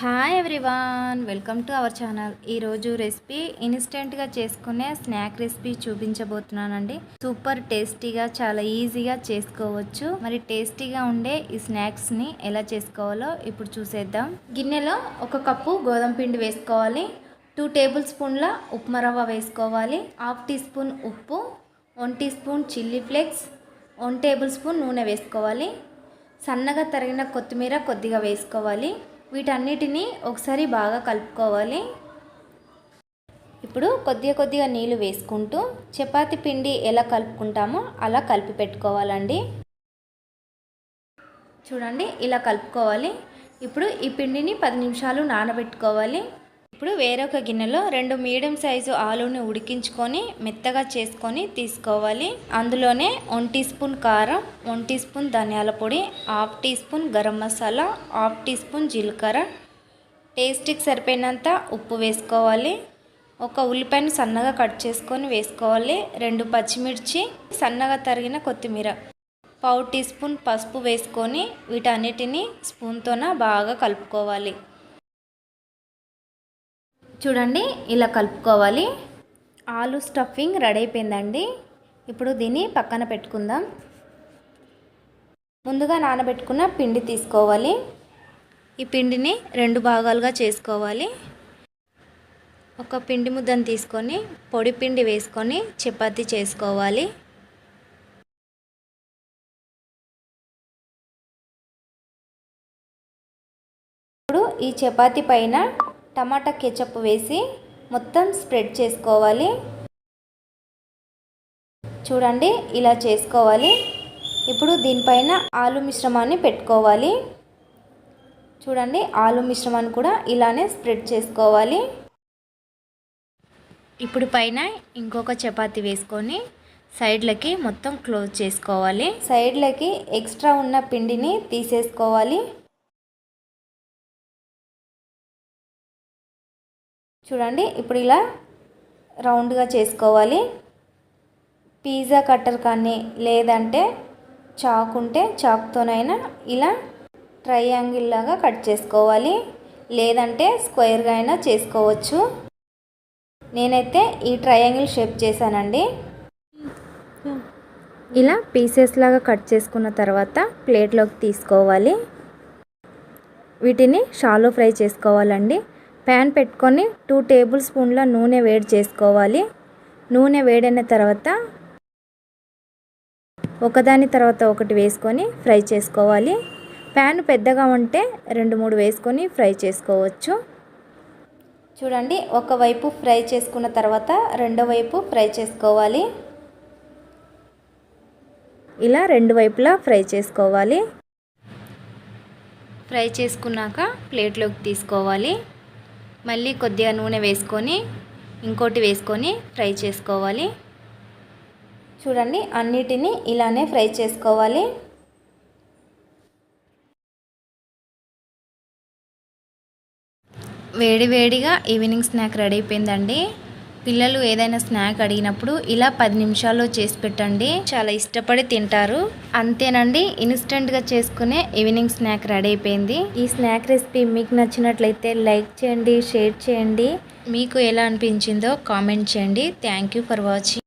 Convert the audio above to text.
Hi everyone welcome to our channel ఈరోజు recipe ఇన్స్టెంట్గా చేసుకునే స్నాక్ రెసిపీ చూపించబోతున్నానండి. సూపర్ టేస్టీగా చాలా ఈజీగా చేసుకోవచ్చు. మరి టేస్టీగా ఉండే ఈ స్నాక్స్ని ఎలా చేసుకోవాలో ఇప్పుడు చూసేద్దాం. గిన్నెలో ఒక కప్పు గోధుమ పిండి వేసుకోవాలి. టూ టేబుల్ స్పూన్ల ఉప్మా రవ్వ వేసుకోవాలి. హాఫ్ టీ స్పూన్ ఉప్పు one teaspoon chilli flakes one tablespoon నూనె వేసుకోవాలి. సన్నగా తరిగిన కొత్తిమీర కొద్దిగా వేసుకోవాలి. వీటన్నిటిని ఒకసారి బాగా కలుపుకోవాలి. ఇప్పుడు కొద్దిగా కొద్దిగా నీళ్ళు వేసుకుంటూ చపాతి పిండి ఎలా కలుపుకుంటామో అలా కలిపి పెట్టుకోవాలండి. చూడండి ఇలా కలుపుకోవాలి. ఇప్పుడు ఈ పిండిని పది నిమిషాలు నానబెట్టుకోవాలి. ఇప్పుడు వేరొక గిన్నెలో రెండు మీడియం సైజు ఆలుని ఉడికించుకొని మెత్తగా చేసుకొని తీసుకోవాలి. అందులోనే వన్ టీ స్పూన్ కారం వన్ టీ స్పూన్ ధనియాల పొడి half teaspoon garam masala half teaspoon జీలకర్ర. టేస్ట్కి సరిపోయినంత ఉప్పు వేసుకోవాలి. ఒక ఉల్లిపాయను సన్నగా కట్ చేసుకొని వేసుకోవాలి. రెండు పచ్చిమిర్చి సన్నగా తరిగిన కొత్తిమీర. పావు టీ స్పూన్ పసుపు వేసుకొని వీటన్నిటిని స్పూన్తోన బాగా కలుపుకోవాలి. చూడండి ఇలా కలుపుకోవాలి. ఆలు స్టఫింగ్ రెడీ అయిపోయిందండి ఇప్పుడు దీన్ని పక్కన పెట్టుకుందాం. ముందుగా నానబెట్టుకున్న పిండి తీసుకోవాలి. ఈ పిండిని రెండు భాగాలుగా చేసుకోవాలి. ఒక పిండి ముద్దను తీసుకొని పొడి పిండి వేసుకొని చపాతీ చేసుకోవాలి. ఇప్పుడు ఈ చపాతీ పైన టమాటా కెచప్ వేసి మొత్తం స్ప్రెడ్ చేసుకోవాలి. చూడండి ఇలా చేసుకోవాలి. ఇప్పుడు దీనిపైన ఆలు మిశ్రమాన్ని పెట్టుకోవాలి. చూడండి ఆలు మిశ్రమాన్ని కూడా ఇలానే స్ప్రెడ్ చేసుకోవాలి. ఇప్పుడు పైన ఇంకొక చపాతి వేసుకొని సైడ్లకి మొత్తం క్లోజ్ చేసుకోవాలి. సైడ్లకి ఎక్స్ట్రా ఉన్న పిండిని తీసేసుకోవాలి. చూడండి ఇప్పుడు ఇలా రౌండ్గా చేసుకోవాలి. పిజ్జా కట్టర్ కానీ లేదంటే చాక్ ఉంటే చాక్తోనైనా ఇలా ట్రయాంగిల్ లాగా కట్ చేసుకోవాలి. లేదంటే స్క్వేర్గా అయినా చేసుకోవచ్చు. నేనైతే ఈ ట్రయాంగిల్ షేప్ చేశానండి. ఇలా పీసెస్ లాగా కట్ చేసుకున్న తర్వాత ప్లేట్లోకి తీసుకోవాలి. వీటిని షాలో ఫ్రై చేసుకోవాలండి. ప్యాన్ పెట్టుకొని టూ టేబుల్ స్పూన్ల నూనె వేడి చేసుకోవాలి. నూనె వేడైన తర్వాత ఒకదాని తర్వాత ఒకటి వేసుకొని ఫ్రై చేసుకోవాలి. ప్యాన్ పెద్దగా ఉంటే రెండు మూడు వేసుకొని ఫ్రై చేసుకోవచ్చు. చూడండి ఒకవైపు ఫ్రై చేసుకున్న తర్వాత రెండో వైపు ఫ్రై చేసుకోవాలి. ఇలా రెండు వైపులా ఫ్రై చేసుకోవాలి. ఫ్రై చేసుకున్నాక ప్లేట్లోకి తీసుకోవాలి. మళ్ళీ కొద్దిగా నూనె వేసుకొని ఇంకోటి వేసుకొని ఫ్రై చేసుకోవాలి. చూడండి అన్నిటినీ ఇలానే ఫ్రై చేసుకోవాలి. వేడి వేడిగా ఈవినింగ్ స్నాక్ రెడీ అయిపోయిందండి. పిల్లలు ఏదైనా స్నాక్ అడిగినప్పుడు ఇలా పది నిమిషాల్లో చేసి పెట్టండి. చాలా ఇష్టపడి తింటారు. అంతేనండి ఇన్స్టెంట్గా చేసుకునే ఈవినింగ్ స్నాక్ రెడీ అయిపోయింది. ఈ స్నాక్ రెసిపీ మీకు నచ్చినట్లయితే లైక్ చేయండి షేర్ చేయండి. మీకు ఎలా అనిపించిందో కామెంట్ చేయండి. Thank for watching.